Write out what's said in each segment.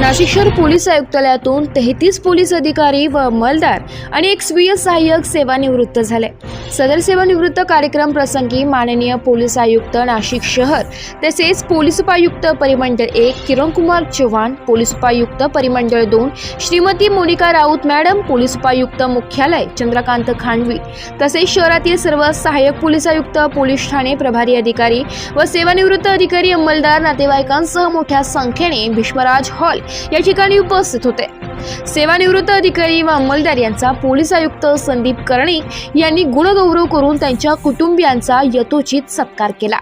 नाशिक शहर पोलीस आयुक्तालयातून तेहतीस पोलीस अधिकारी व अंमलदार आणि एक स्वीय सहाय्यक सेवानिवृत्त झाले. सदर सेवानिवृत्त कार्यक्रम प्रसंगी माननीय पोलीस आयुक्त नाशिक शहर तसेच पोलीस उपायुक्त परिमंडळ एक किरणकुमार चव्हाण पोलीस उपायुक्त परिमंडळ दोन श्रीमती मोनिका राऊत मॅडम पोलीस उपायुक्त मुख्यालय चंद्रकांत खांडवी तसेच शहरातील सर्व सहाय्यक पोलीस आयुक्त पोलीस ठाणे प्रभारी अधिकारी व सेवानिवृत्त अधिकारी अंमलदार नातेवाईकांसह मोठ्या संख्येने भीष्मराज हॉल या ठिकाणी उपस्थित होते. सेवानिवृत्त अधिकारी व अंमलदार यांचा पोलीस आयुक्त संदीप कर्णिक यांनी गुणगौरव करून त्यांच्या कुटुंबियांचा यथोचित सत्कार केला.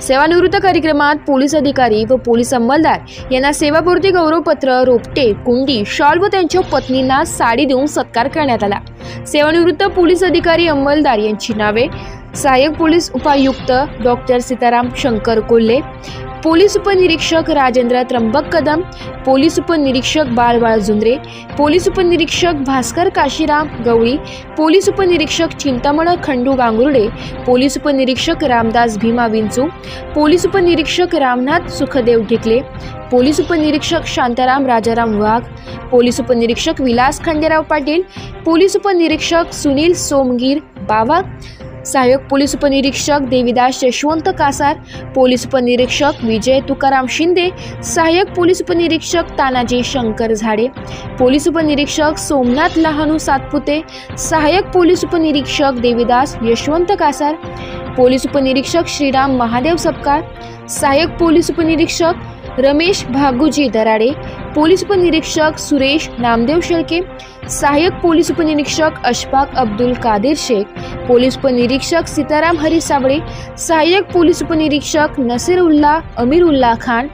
सेवानिवृत्त कार्यक्रमात पोलीस अधिकारी व पोलीस अंमलदार यांना सेवापूर्ती गौरवपत्र रोपटे कुंडी शॉल व त्यांच्या पत्नींना साडी देऊन सत्कार करण्यात आला. सेवानिवृत्त पोलीस अधिकारी अंमलदार यांची नावे सहाय्यक पोलीस उपायुक्त डॉक्टर सीताराम शंकर कोल्हे पोलीस उपनिरीक्षक राजेंद्र त्र्यंबक कदम पोलीस उपनिरीक्षक बाळबाळ जुंद्रे पोलीस उपनिरीक्षक भास्कर काशीराम गवळी पोलीस उपनिरीक्षक चिंतामण खंडू गांगुर्डे पोलीस उपनिरीक्षक रामदास भीमा विंचू पोलीस उपनिरीक्षक रामनाथ सुखदेव ढिकले पोलीस उपनिरीक्षक शांताराम राजाराम वाघ पोलीस उपनिरीक्षक विलास खंडेराव पाटील पोलीस उपनिरीक्षक सुनील सोमगीर बावा सहाय्यक पोलीस उपनिरीक्षक देविदास यशवंत कासार पोलीस उपनिरीक्षक विजय तुकाराम शिंदे सहाय्यक पोलीस उपनिरीक्षक तानाजी शंकर झाडे पोलीस उपनिरीक्षक सोमनाथ लहानू सातपुते सहाय्यक पोलीस उपनिरीक्षक देविदास यशवंत कासार पोलीस उपनिरीक्षक श्रीराम महादेव सपकाळ सहाय्यक पोलीस उपनिरीक्षक रमेश भागुजी दराडे पोलीस उपनिरीक्षक सुरेश नामदेव शेळके सहाय्यक पोलीस उपनिरीक्षक अशफाक अब्दुल कादिर शेख पोलीस उपनिरीक्षक सीताराम हरी साबळे सहाय्यक पोलीस उपनिरीक्षक नसीर उल्ला अमीर उल्ला खान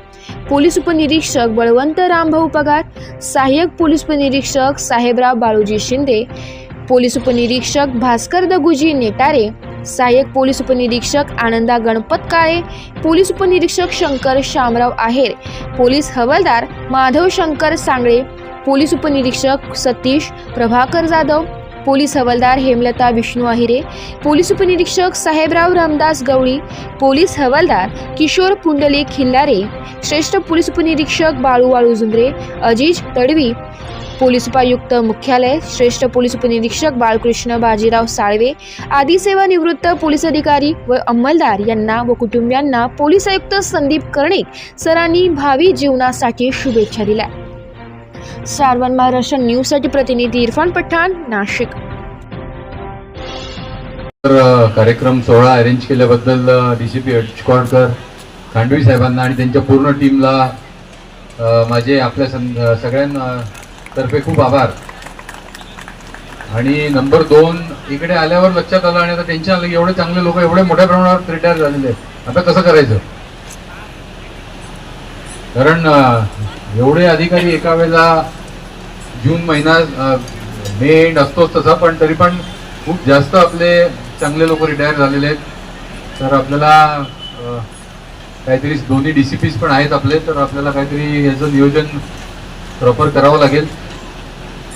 पोलीस उपनिरीक्षक बळवंत रामभाऊ पगार सहाय्यक पोलीस उपनिरीक्षक साहेबराव बाळूजी शिंदे पोलीस उपनिरीक्षक भास्कर दगुजी नेटारे सहाय्यक पोलीस उपनिरीक्षक आनंदा गणपत काळे पोलीस उपनिरीक्षक शंकर शामराव आहेर पोलीस हवालदार माधव शंकर सांगळे पोलीस उपनिरीक्षक सतीश प्रभाकर जाधव पोलीस हवालदार हेमलता विष्णू आहिरे पोलीस उपनिरीक्षक साहेबराव रामदास गवळी पोलीस हवालदार किशोर पुंडलिक खिल्लारे श्रेष्ठ पोलीस उपनिरीक्षक बाळू वाळू जुंद्रे अजिज तडवी पोलीस उपायुक्त मुख्यालय श्रेष्ठ पोलीस उपनिरीक्षक बाळकृष्ण बाजीराव साळवे आदी सेवानिवृत्त पोलीस अधिकारी व अंमलदार यांना व कुटुंबियांना पोलीस आयुक्त संदीप कर्णिक सरांनी भावी जीवनासाठी शुभेच्छा दिल्या. सारवण महाराष्ट्र न्यूजसाठी प्रतिनिधी इरफान पठाण नाशिक. तर कार्यक्रम सोहळा अरेंज केल्याबद्दल डीसीपी अचकॉडकर खांडवी साहेबांना आणि त्यांच्या पूर्ण टीमला माझे आपल्या सं- सगळ्यांना तर्फे खूप आभार. आणि नंबर दोन इकडे आल्यावर लक्षात आलं आणि आता त्यांच्या एवढे चांगले लोक एवढे मोठ्या प्रमाणावर रिटायर झालेले आहेत. आता कसं करायचं? कारण एवढे अधिकारी एका वेळेला जून महिना मे एंड असतोच तसा पण तरी पण खूप जास्त आपले चांगले लोक रिटायर झालेले आहेत. तर आपल्याला काहीतरी दोन्ही डी सी पीज पण आहेत आपले तर आपल्याला काहीतरी याचं नियोजन प्रॉपर करावं लागेल.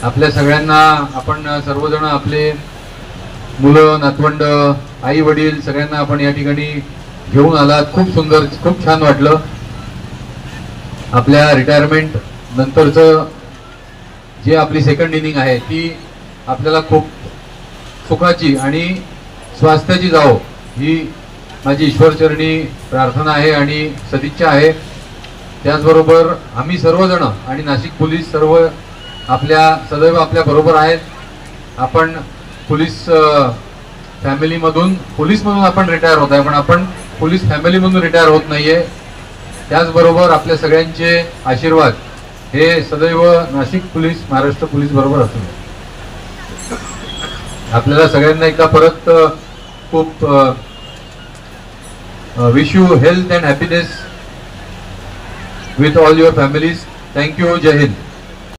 आपल्या सगळ्यांना आपण सर्वजण आपले मुलं नातवंड आई वडील सगळ्यांना आपण या ठिकाणी घेऊन आलात. खूप सुंदर खूप छान वाटलं. आपल्या रिटायरमेंट नंतरचं जे आपली सेकंड इनिंग आहे ती आपल्याला खूप सुखाची आणि स्वास्थ्याची जावो ही माझी ईश्वरचरणी प्रार्थना आहे आणि सदिच्छा आहे. त्याचबरोबर आम्ही सर्वजण आणि नाशिक पोलीस सर्व आपल्या सदैव आपल्या बरोबर आहेत. आपण पोलीस फॅमिलीमधून पोलीसमधून आपण रिटायर होत आहे पण आपण पोलीस फॅमिलीमधून रिटायर होत नाहीये. त्याचबरोबर आपल्या सगळ्यांचे आशीर्वाद हे सदैव नाशिक पोलीस महाराष्ट्र पोलीस बरोबर असू आपल्याला सगळ्यांना एकदा परत खूप wish you health and happiness with all your families. Thank you. Jai